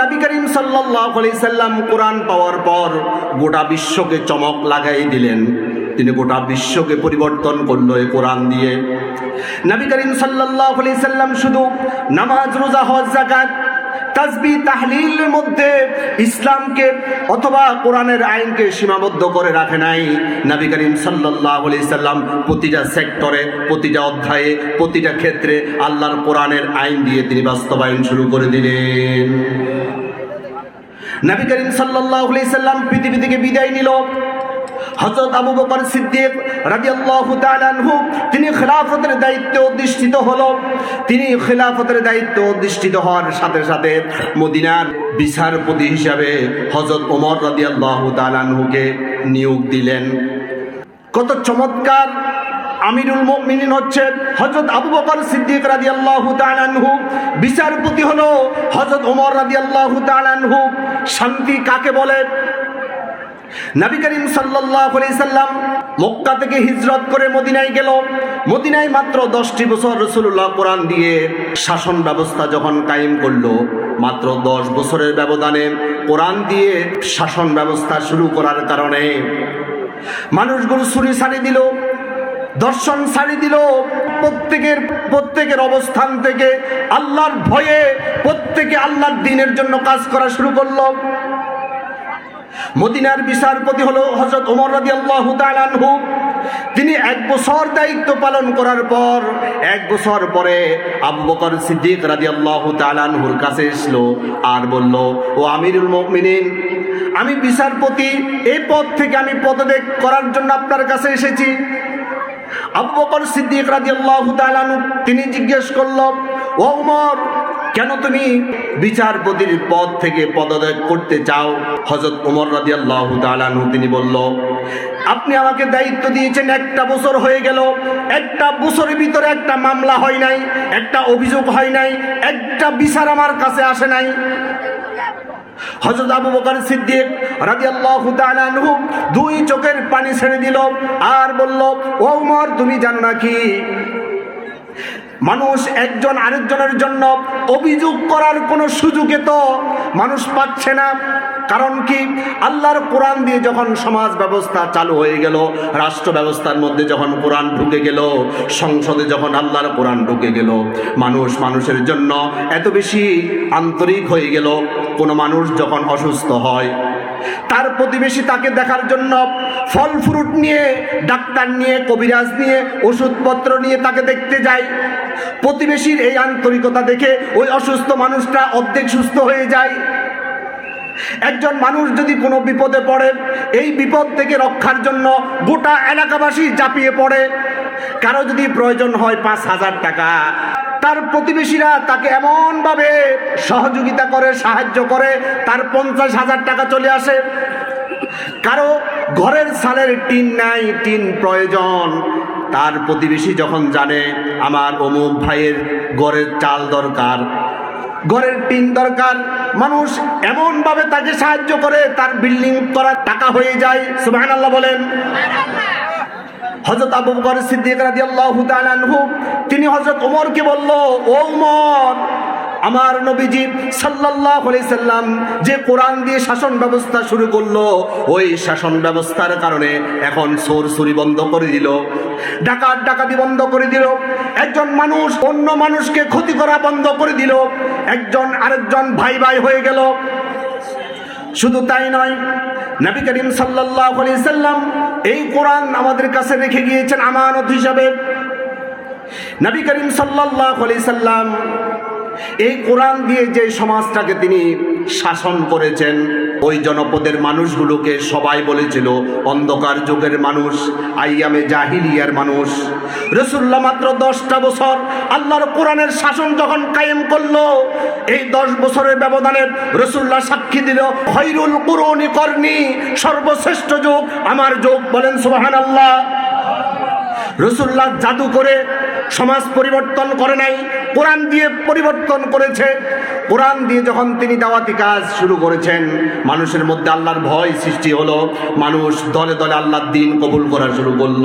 নবী করিম সাল্লাল্লাহু আলাইহি সাল্লাম কোরআন পাওয়ার পর গোটা বিশ্বকে চমক লাগাই দিলেন। তিনি গোটা বিশ্বকে পরিবর্তন করল এই কোরআন দিয়ে। নবী করিম সাল্লাল্লাহু সাল্লাম শুধু নামাজ, রোজা, হজ, যাকাত তাসবি তাহলিলের মধ্যে ইসলামকে অথবা কোরআনের আইনকে সীমাবদ্ধ করে রাখে নাই। নবী করিম আলাইহি সাল্লাম প্রতিটা সেক্টরে, প্রতিটা অধ্যায়ে, প্রতিটা ক্ষেত্রে আল্লাহর কোরআনের আইন দিয়ে তিনি বাস্তবায়ন শুরু করে দিলেন। নবী করিম আলাইহি সাল্লাম পৃথিবী থেকে বিদায় নিল। হযরত আবু বকর সিদ্দিক রাদিয়াল্লাহু তাআলা আনহু, তিনি খেলাফতের দায়িত্বে অধিষ্ঠিত হলো। তিনি খেলাফতের দায়িত্ব অধিষ্ঠিত হওয়ার সাথে সাথে মদিনার বিচারপতি হিসাবে হযরত ওমর রাদিয়াল্লাহু তাআলা আনহুকে নিয়োগ দিলেন। কত চমৎকার! আমিরুল মুমিনিন হচ্ছে হযরত আবু বকর সিদ্দিক রাদিয়াল্লাহু তাআলা আনহু। বিচারপতি হলো হযরত ওমর রাদিয়াল্লাহু তাআলা আনহু। শান্তি কাকে বলে? নবী করিম সাল্লাম মক্কা থেকে হিজরত করে মদিনায় গেল। মদিনায় মাত্র দশটি বছর রসুল্লাহ কোরআন দিয়ে শাসন ব্যবস্থা যখন কায়েম করল, মাত্র দশ বছরের ব্যবধানে কোরআন দিয়ে শাসন ব্যবস্থা শুরু করার কারণে মানুষগুলো ছুরি ছাড়ি দিল, দর্শন ছাড়ি দিল। প্রত্যেকের প্রত্যেকের অবস্থান থেকে আল্লাহর ভয়ে প্রত্যেকে আল্লাহর দিনের জন্য কাজ করা শুরু করল। মদিনার বিচারপতি হলো হজরত ওমর রাজি আল্লাহ তালানহু তিনি এক বছর দায়িত্ব পালন করার পর, এক বছর পরে আব্বকর সিদ্দিক রাজি আল্লাহ তালানহুর কাছে এসলো আর বলল, ও আমিরুল মুমিনিন, আমি বিচারপতি, এই পদ থেকে আমি পদত্যাগ করার জন্য আপনার কাছে এসেছি। আবু বকর সিদ্দিক রাজি আল্লাহ তিনি জিজ্ঞেস করল, ও উমর কেন তুমি বিচারপতির পদ থেকে পদত্যাগ করতে চাও? হজরত উমর রাজি আল্লাহ তিনি বলল, আপনি আমাকে দায়িত্ব দিয়েছেন একটা বছর হয়ে গেল। একটা বছরের ভিতরে একটা মামলা হয় নাই, একটা অভিযোগ হয় নাই, একটা বিচার আমার কাছে আসে নাই। হজরত আবু বকর সিদ্দিক রাদিয়াল্লাহু তাআলা দুই চোখের পানি ছেড়ে দিল আর বলল, ও উমর, তুমি জানো নাকি মানুষ একজন আরেকজনের জন্য অভিযোগ করার কোনো সুযোগে তো মানুষ পাচ্ছে না। কারণ কি? আল্লাহর কোরআন দিয়ে যখন সমাজ ব্যবস্থা চালু হয়ে গেল, রাষ্ট্র ব্যবস্থার মধ্যে যখন কোরআন ঢুকে গেল, সংসদে যখন আল্লাহর কোরআন ঢুকে গেল, মানুষ মানুষের জন্য এত বেশি আন্তরিক হয়ে গেল, কোনো মানুষ যখন অসুস্থ হয়, তার প্রতিবেশী তাকে দেখার জন্য ফল ফ্রুট নিয়ে, ডাক্তার নিয়ে, কবিরাজ নিয়ে, ওষুধপত্র নিয়ে তাকে দেখতে যায়। প্রতিবেশীর এই আন্তরিকতা দেখে ওই অসুস্থ মানুষটা অর্ধেক সুস্থ হয়ে যায়। একজন মানুষ যদি কোনো বিপদে পড়ে, এই বিপদ থেকে রক্ষার জন্য গোটা এলাকাবাসী ঝাঁপিয়ে পড়ে। কারও যদি প্রয়োজন হয় পাঁচ হাজার টাকা, তার প্রতিবেশীরা তাকে এমনভাবে সহযোগিতা করে, সাহায্য করে, তার পঞ্চাশ হাজার টাকা চলে আসে। কারও ঘরের সালের টিন নাই, টিন প্রয়োজন। তার প্রতিবেশী যখন জানে আমার অমুক ভাইয়ের গড়ের চাল দরকার ঘরের টিন দরকার, মানুষ এমনভাবে তাকে সাহায্য করে তার বিল্ডিং করার টাকা হয়ে যায়। সুবাহ আল্লাহ বলেন। হজরত আবু বকর সিদ্দিক রাদিয়াল্লাহু তাআলা তিনি হজরত ওমরকে বলল, ও ওমর আমার নবীজি আলাইহি সাল্লাম যে কোরআন দিয়ে শাসন ব্যবস্থা শুরু করল, ওই শাসন ব্যবস্থার কারণে এখন চোর চুরি বন্ধ করে দিল। ডাকাত ডাকাতি বন্ধ করে দিল। একজন মানুষ অন্য মানুষকে ক্ষতি করা বন্ধ করে দিল। একজন আরেকজন ভাই ভাই হয়ে গেল। শুধু তাই নয়, নবী করিম আলাইহি সাল্লাম এই কোরআন আমাদের কাছে রেখে গিয়েছেন আমানত হিসাবে। নবী করিম আলাইহি সাল্লাম এই কোরআন দিয়ে যে সমাজটাকে তিনি শাসন করেছেন, ওই জনপদের মানুষগুলোকে সবাই বলেছিল, অন্ধকার যুগের মানুষ, আইয়ামে জাহিলিয়ার মানুষ। রসুল্লাহ মাত্র দশটা বছর আল্লাহর কোরআনের শাসন যখন কায়েম করল, এই দশ বছরের ব্যবধানে রসুল্লাহ সাক্ষী দিল হৈরুল কুরনি কর্ণী সর্বশ্রেষ্ঠ যুগ, আমার যুগ। বলেন সুবাহান আল্লাহ রসুল্লাহ জাদু করে সমাজ পরিবর্তন করে নাই, কোরআন দিয়ে পরিবর্তন করেছে। কোরআন দিয়ে যখন তিনি দাওয়াতি কাজ শুরু করেছেন, মানুষের মধ্যে আল্লাহর ভয় সৃষ্টি হলো। মানুষ দলে দলে আল্লাহর দিন কবুল করা শুরু করল।